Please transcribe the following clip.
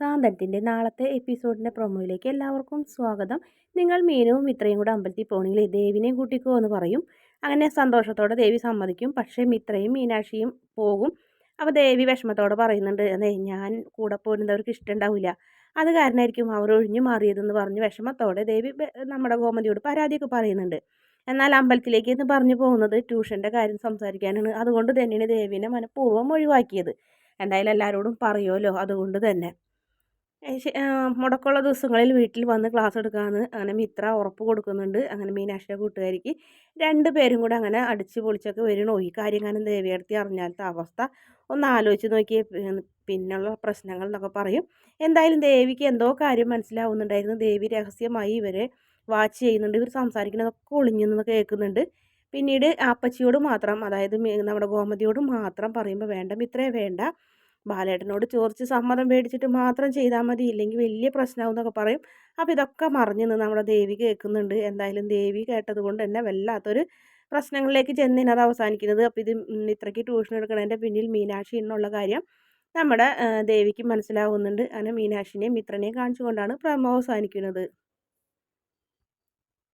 സാന്തനത്തിന്റെ നാളത്തെ എപ്പിസോഡിന്റെ പ്രൊമോയിലേക്ക് എല്ലാവർക്കും സ്വാഗതം. നിങ്ങൾ മീനവും മിത്രയും കൂടെ അമ്പലത്തിൽ പോകണമെങ്കിൽ ദേവിനെയും കൂട്ടിക്കോ എന്ന് പറയും. അങ്ങനെ സന്തോഷത്തോടെ ദേവി സമ്മതിക്കും. പക്ഷേ മിത്രയും മീനാക്ഷിയും പോകും. അപ്പോൾ ദേവി വിഷമത്തോടെ പറയുന്നുണ്ട് അതെ ഞാൻ കൂടെ പോരുന്നവർക്ക് ഇഷ്ടമുണ്ടാവില്ല. അത് കാരണമായിരിക്കും അവർ ഒഴിഞ്ഞു മാറിയതെന്ന് പറഞ്ഞ് വിഷമത്തോടെ ദേവി നമ്മുടെ ഗോമതിയോട് പരാതിയൊക്കെ പറയുന്നുണ്ട്. എന്നാൽ അമ്പലത്തിലേക്ക് എന്ന് പറഞ്ഞു പോകുന്നത് ട്യൂഷന്റെ കാര്യം സംസാരിക്കാനാണ്. അതുകൊണ്ട് തന്നെയാണ് ദേവിനെ മനഃപൂർവം ഒഴിവാക്കിയത്. എന്തായാലും എല്ലാവരോടും പറയുമല്ലോ അതുകൊണ്ട് തന്നെ. മുടക്കമുള്ള ദിവസങ്ങളിൽ വീട്ടിൽ വന്ന് ക്ലാസ് എടുക്കാമെന്ന് അങ്ങനെ മിത്ര ഉറപ്പ് കൊടുക്കുന്നുണ്ട്. അങ്ങനെ മീനാക്ഷിയുടെ കൂട്ടുകാരിക്ക് രണ്ട് പേരും കൂടെ അങ്ങനെ അടിച്ച് പൊളിച്ചൊക്കെ വരണോ. ഈ കാര്യം കാരണം ദേവിയെടുത്തി അറിഞ്ഞാലത്തെ അവസ്ഥ ഒന്ന് ആലോചിച്ച് നോക്കിയേ പിന്നുള്ള പ്രശ്നങ്ങൾ എന്നൊക്കെ പറയും. എന്തായാലും ദേവിക്ക് എന്തോ കാര്യം മനസ്സിലാവുന്നുണ്ടായിരുന്നു. ദേവി രഹസ്യമായി ഇവരെ വാച്ച് ചെയ്യുന്നുണ്ട്. ഇവർ സംസാരിക്കുന്നതൊക്കെ ഒളിഞ്ഞു നിന്ന് കേൾക്കുന്നുണ്ട്. പിന്നീട് അപ്പച്ചിയോട് മാത്രം അതായത് നമ്മുടെ ഗോമതിയോട് മാത്രം പറയുമ്പോൾ വേണ്ട മിത്രേ വേണ്ട. ബാലേട്ടനോട് ചോദിച്ച് സമ്മതം മേടിച്ചിട്ട് മാത്രം ചെയ്താൽ മതി ഇല്ലെങ്കിൽ വലിയ പ്രശ്നമാവും എന്നൊക്കെ പറയും. അപ്പോൾ ഇതൊക്കെ മറിഞ്ഞു നിന്ന് നമ്മുടെ ദേവി കേൾക്കുന്നുണ്ട്. എന്തായാലും ദേവി കേട്ടത് കൊണ്ട് തന്നെ വല്ലാത്തൊരു പ്രശ്നങ്ങളിലേക്ക് ചെന്നിന് അത് അവസാനിക്കുന്നത്. അപ്പോൾ ഇത് ഇത്രയ്ക്ക് ട്യൂഷൻ എടുക്കണതിന്റെ പിന്നിൽ മീനാക്ഷി എന്നുള്ള കാര്യം നമ്മുടെ ദേവിക്ക് മനസ്സിലാവുന്നുണ്ട്. അങ്ങനെ മീനാക്ഷിനെയും മിത്രനെയും കാണിച്ചുകൊണ്ടാണ് പ്രമോ അവസാനിക്കുന്നത്.